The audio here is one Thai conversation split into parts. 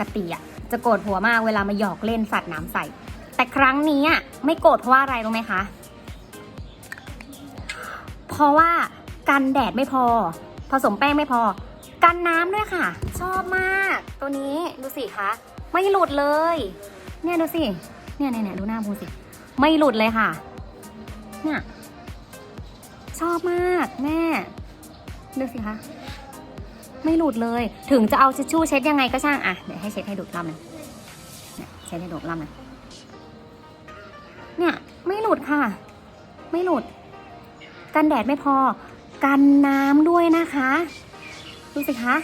กติอะจะโกรธหัวมากเวลามาหยอกเล่นสัตว์น้ำใส่ แต่ครั้งนี้อะไม่โกรธเพราะว่าอะไรรู้ไหมคะ เพราะว่ากันแดดไม่พอ ผสมแป้งไม่พอ กันน้ำด้วยค่ะ ชอบมาก ตัวนี้ดูสิคะไม่หลุดเลย เนี่ยดูสิเนี่ยเนี่ยเนี่ยดูหน้าพูสิ ไม่หลุดเลยค่ะ เนี่ยชอบมากแม่ ดูสิคะ ไม่หลุดเลย ถึงจะเอาทิชชู่เช็ดยังไงก็ช่างอะเดี๋ยวให้เช็ดให้ดูอีกรอบนึงเนี่ยเช็ดให้ดูอีกรอบนึงเนี่ยไม่หลุดค่ะ ไม่หลุด กันแดดไม่พอ กันน้ำด้วยนะคะ ดูสิคะ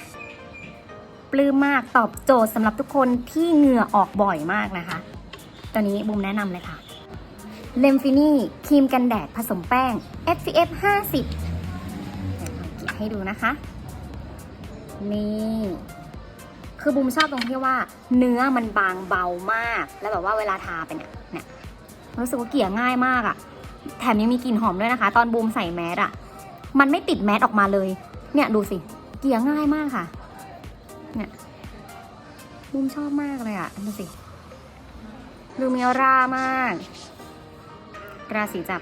ปลื้มมากตอบโจทย์สำหรับทุกคนที่เหงื่อออกบ่อยมากนะคะตัวนี้บุมแนะนำเลยค่ะเลมฟินี่ครีมกันแดดผสมแป้ง SPF 50เดี๋ยวเอาเกียให้ดูนะคะ นี่ คือบุมชอบตรงที่ว่าเนื้อมันบางเบามาก แล้วแบบว่าเวลาทาไปเนี่ยเนี่ยรู้สึกว่าเกี่ยง่ายมากอะแถมยังมีกลิ่นหอมด้วยนะคะ ตอนบูมใส่แมสอะมันไม่ติดแมสออกมาเลย เนี่ยดูสิ เกี่ยง่ายมากค่ะ เนี่ยบูมชอบมากเลยอะดูสิ ดูมีออร่ามาก ราศีจับ